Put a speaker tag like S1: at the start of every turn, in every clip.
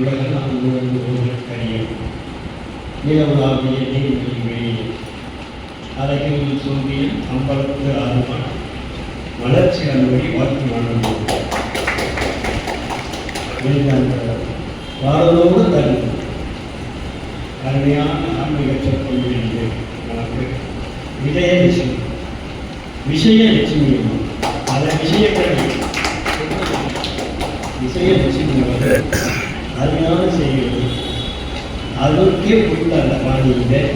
S1: உலகெல்லாம் முழுவதும் ஒருவருக்கறியும் நிலவுலாவிய நீர்மொழி வெளியே அழகில் சூரியன் அம்பலத்து ஆர்வம் வளர்ச்சி அன்படி வாக்கு மனம் வாழ்வதோடு தரும் அருமையான ஆன்மீக என்று நமக்கு விஜய விஷயம் விஷய லட்சுமி பல விஷயங்கள். விஷய லட்சுமி அவர்கள் அருமையான செய்கிறது அதற்கே கொடுத்த அந்த பாணியில்.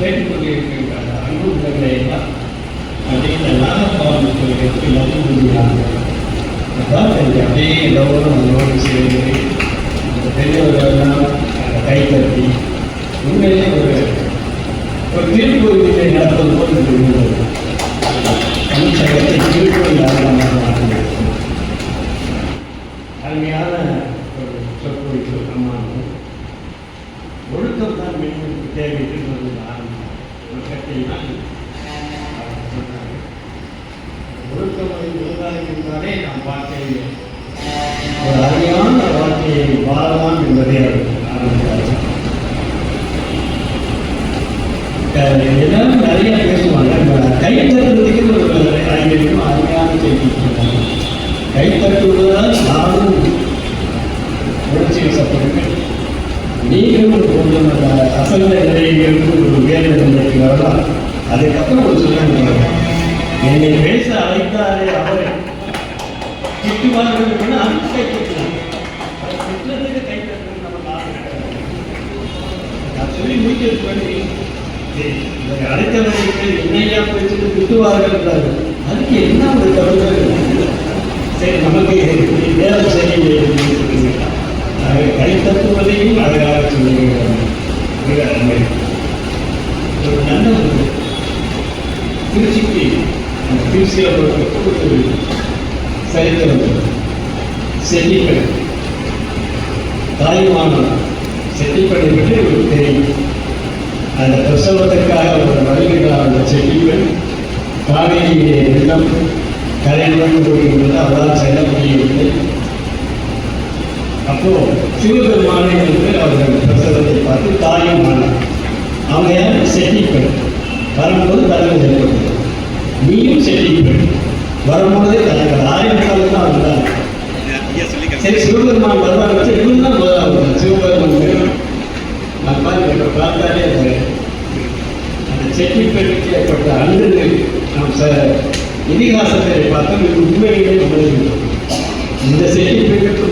S1: கேட்டுக்கொண்டிருக்கின்ற அன்பு உள்ளங்களை எல்லாம் அப்படியே நாகப்பாவன் கோயிலுக்கு நம்பி முடியாங்க அதான் அப்படியே எல்லோரும் அவங்களோடு சேர்ந்து அந்த பெரியவர்களெல்லாம் கை கட்டி உண்மையிலே ஒரு ஒரு திருக்கோயிலை நடப்பது போல் எனக்கு திருக்கோயில் மாற்றினது அருமையான ஒரு சொற்பொழிவு அம்மா ஒழுக்கம் தான் மீண்டும் தேவை என்று ஆரம்பம் ஒழுக்கத்தை தான் சொன்னாங்க ஒழுக்கம் நாம் ஒரு அருமையான வாழ்க்கையை வாழலாம் என்பதே எல்லாரும் நிறைய பேசுவாங்க. கை ஒரு அறிஞர்களும் அருமையான செய்தி கை நானும் உணர்ச்சி வசப்படுங்கள் நீங்களும் கொஞ்சம் அசந்த நிலையிலிருந்து ஒரு வேலை நிலைக்கு வரலாம். அதுக்கப்புறம் ஒரு சொல்லுங்க என்னை பேச அழைத்தாரே அவர். திட்டுவார்கள் அது கை திட்டுறதுக்கு கை தட்டுறது நம்ம நான் சொல்லி முடிக்கிறது பண்ணி அழைத்தவர்களுக்கு என்னையா போயிட்டு திட்டுவார்கள் என்றார்கள். அதுக்கு என்ன ஒரு தவறு சரி நமக்கு வேலை செய்ய கை தத்துவதையும் அழகாக சொல்லுகிறார் மிக அருமை ஒரு நல்ல ஒரு திருச்சிக்கு அந்த திருச்சியில் சரித்திரம் செட்டிப்படை தாய்மான செட்டிப்படை பற்றி ஒரு தெரியும் அந்த பிரசவத்துக்காக அவர் வருகிறார் அந்த செட்டிப்பெண் காவேரியிலே வெள்ளம் கரையுடன் கூடியுள்ளது அவரால் செல்ல முடியவில்லை அப்போ சிவபெருமானை என்று அவர்கள் பிரசவத்தை பார்த்து தாயும் மாணவர் அவங்க யார் செட்டிப்பெண் வரும்போது தலைமை ஏற்பட்டது நீயும் செட்டிப்பெண் வரும்போதே தலைவர். ஆயிரம் காலம் தான் வந்தார். சரி சிவபெருமான் வருவார் வச்சு இன்னும் தான் முதலாவது சிவபெருமான் வேணும். நான் பாருங்க பார்த்தாலே அந்த செட்டிப்பெண்ணுக்கு ஏற்பட்ட அன்று நாம் ச இதிகாசத்தை பார்த்தோம். இது உண்மையிலே உணர்கின்றோம் இந்த செட்டிப்பெண்ணுக்கு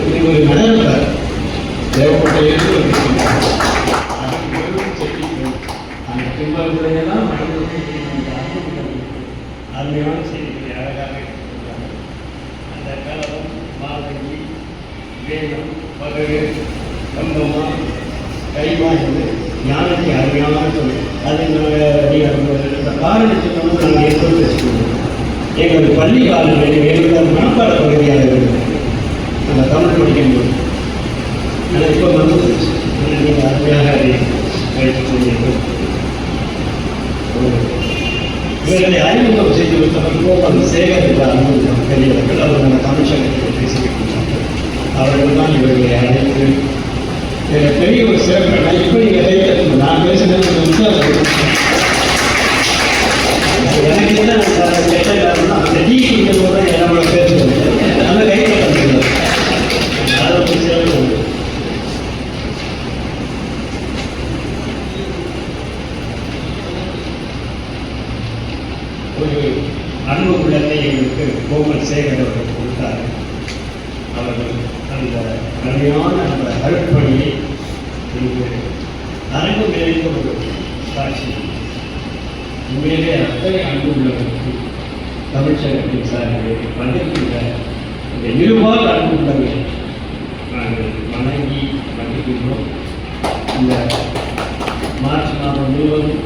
S1: செய்திகளை அழகாக எடுத்துக்கொண்டாங்க. அந்த கலவம் மாதங்கி வேதம் பகடு கம்பமா கைவாய்ந்து ஞானத்தை அருமையான சொல்லி அது நாங்கள் நீங்கள் நாங்கள் ஏற்படுத்தி வச்சுக்கணும் எங்கள் பள்ளி காலங்களில் எங்களுக்கு மனப்பாட பகுதியாக இருந்தது அந்த தமிழ் படிக்கும்போது ஆனால் இப்போ மறந்துருச்சு ஆனால் நீங்கள் அருமையாக அதை வைத்துக் கொண்டீர்கள் இவர்களை அறிமுகம் செய்து வைத்தவர் கோபால் சேகர் அறிமுகம் பெரியவர்கள் அவர் நம்ம தமிழ்ச்சங்கத்தில் பேசிக்கிட்டு அவர்கள் தான் அந்த அருமையான அந்த அருட்பணியை இங்கு அறிவு நிறைந்த ஒரு சாட்சி. உண்மையிலே அத்தனை அன்பு உள்ளவர்களுக்கு தமிழ்ச்சங்கத்தின் சார்பில் வந்திருக்கின்ற இந்த இருபால் அன்பு உள்ளவர்கள் நாங்கள் வணங்கி மன்னிக்கின்றோம் இந்த மார்ச் மாதம் முழுவதும்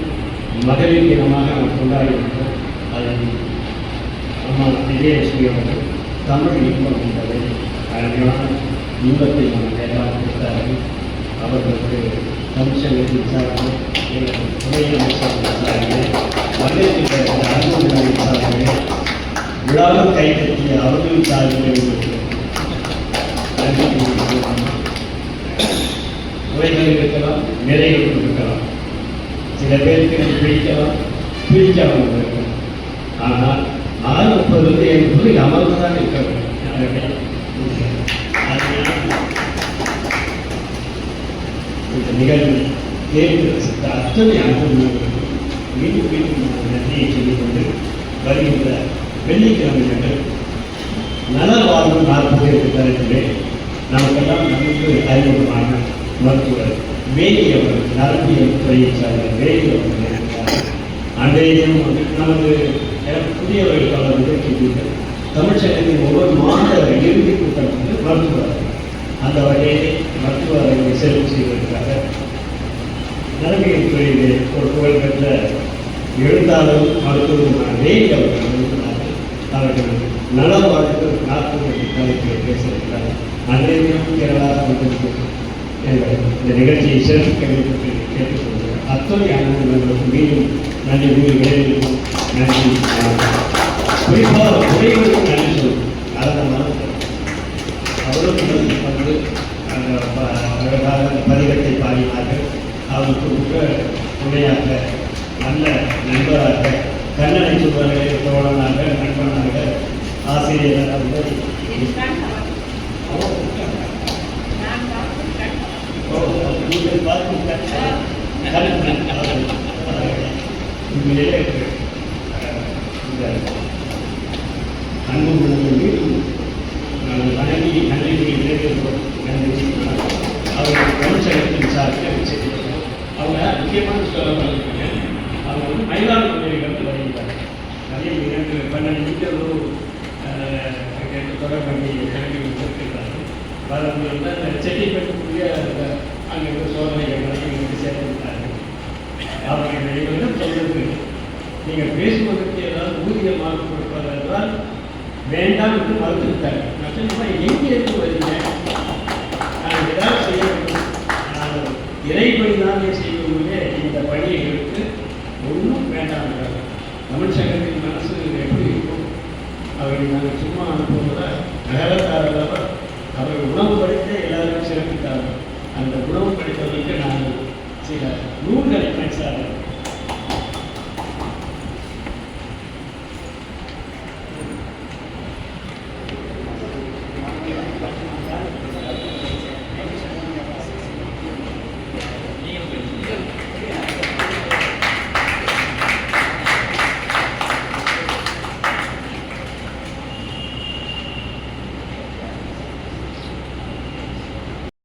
S1: மகளிர் தினமாக நாம் கொண்டாடி இருக்கிறோம் அதில் அம்மா விஜயலட்சுமி அவர்கள் தமிழ் இன்பம் என்பதை அழகான இன்பத்தை நமக்கு எல்லாம் கொடுத்தார்கள் அவர்களுக்கு கமிஷன் விசாரணை எங்கள் துணை அமைச்சர் சார்பில் மகளிர் அன்பு சார்பில் விழாவில் கைப்பற்றிய அவர்கள் சார்பில் குறைகள் இருக்கலாம் நிறைகள் இருக்கலாம். சில பேருக்கு பிடிக்கலாம் பிடிக்காமல் இருக்கலாம் ஆனால் ஆறு முப்பது என்பது அமர்ந்துதான் இருக்க வேண்டும். இந்த நிகழ்வு தேர்ந்தெடுத்த அத்தனை அனுபவங்களுக்கு மீண்டும் மீண்டும் நன்றியை சொல்லிக் கொண்டு வருகின்ற வெள்ளிக்கிழமை அன்று நல நாற்பது என்று தரத்திலே நமக்கெல்லாம் நன்கு அறிமுகமான மருத்துவர் வேலி அவர்கள் நரம்பியல் துறையை சார்ந்த வேலி அவர்கள் இருக்கிறார் அன்றைய தினம் நமது புதியவர்கள் பல நிகழ்ச்சிகள் தமிழ்ச்சங்கத்தின் ஒவ்வொரு மாத இறுதி கூட்டம் வந்து மருத்துவர். அந்த வகையிலே மருத்துவ அரங்கை செலவு செய்வது நரம்பியல் துறையிலே ஒரு புகழ்பெற்ற எழுத்தாளரும் மருத்துவருமான அவர்கள் இருக்கிறார்கள் அவர்கள் நல வாழ்க்கை நாற்பது தலைப்பில் பேசியிருக்கிறார். அன்றையும் தினம் கேரளா இந்த நிகழ்ச்சியை சிறப்பு வேண்டும் என்று கேட்டுக்கொள்கிறேன். அத்தனை அனுபவங்களுக்கு மீண்டும் நன்றி கூறி விளைவிக்கும் நன்றி குறிப்பாக உரைகளுக்கு நன்றி சொல்லுங்கள் அதை மறந்து அவரும் வந்து அந்த ப- பாடினார்கள். அவருக்கு மிக துணையாக நல்ல நண்பராக கண்ணனை சொல்வார்களே தோழனாக நண்பனாக ஆசிரியராக நீங்கள் பார்த்தீர்கள். உண்மையிலே அஹ், இந்த அன்பு உள்ளவர்கள் மீண்டும் நாங்கள் வணங்கி நன்றி நிறைவேறுவோம் நன்றி அவர்கள் தமிழ்ச்சங்கத்தின் சார்பில் வச்சிருக்கிறோம் அவங்க முக்கியமான சொல்ல வந்திருக்காங்க அவங்க வந்து மயிலாடுதுறையிலிருந்து வருகிறாங்க நிறைய இரண்டு பன்னெண்டு மீட்டர் தொடர் பண்ணி கிளம்பி வச்சிருக்கிறார்கள் வரவங்க அந்த செட்டிப்பட்டுக்குரிய அங்கே இருக்க சோதனைகள் எல்லாம் இங்கே அவர்கள் இவரிடம் சொல்வது நீங்கள் பேசுவதற்கு ஏதாவது ஊதியமாக கொடுப்பது வேண்டாம் என்று மறுத்துவிட்டார் நான் எங்கே இருந்து வருகிறேன் நான் ஏதாவது செய்ய வேண்டும் நான் இறைப்பணி தானே செய்வதிலே இந்த பணியை எடுத்து ஒன்றும் வேண்டாம் என்றார். தமிழ் சங்கத்தின் மனசு எப்படி இருக்கும் அவரை நாங்கள் சும்மா அனுப்புவதை நகரத்தாரர் அவர்கள் உணவு படித்து எல்லாரும் சிறப்பித்தார்கள் அந்த உணவு படித்ததற்கு நாங்கள் சில நூல்களை படித்தார்கள்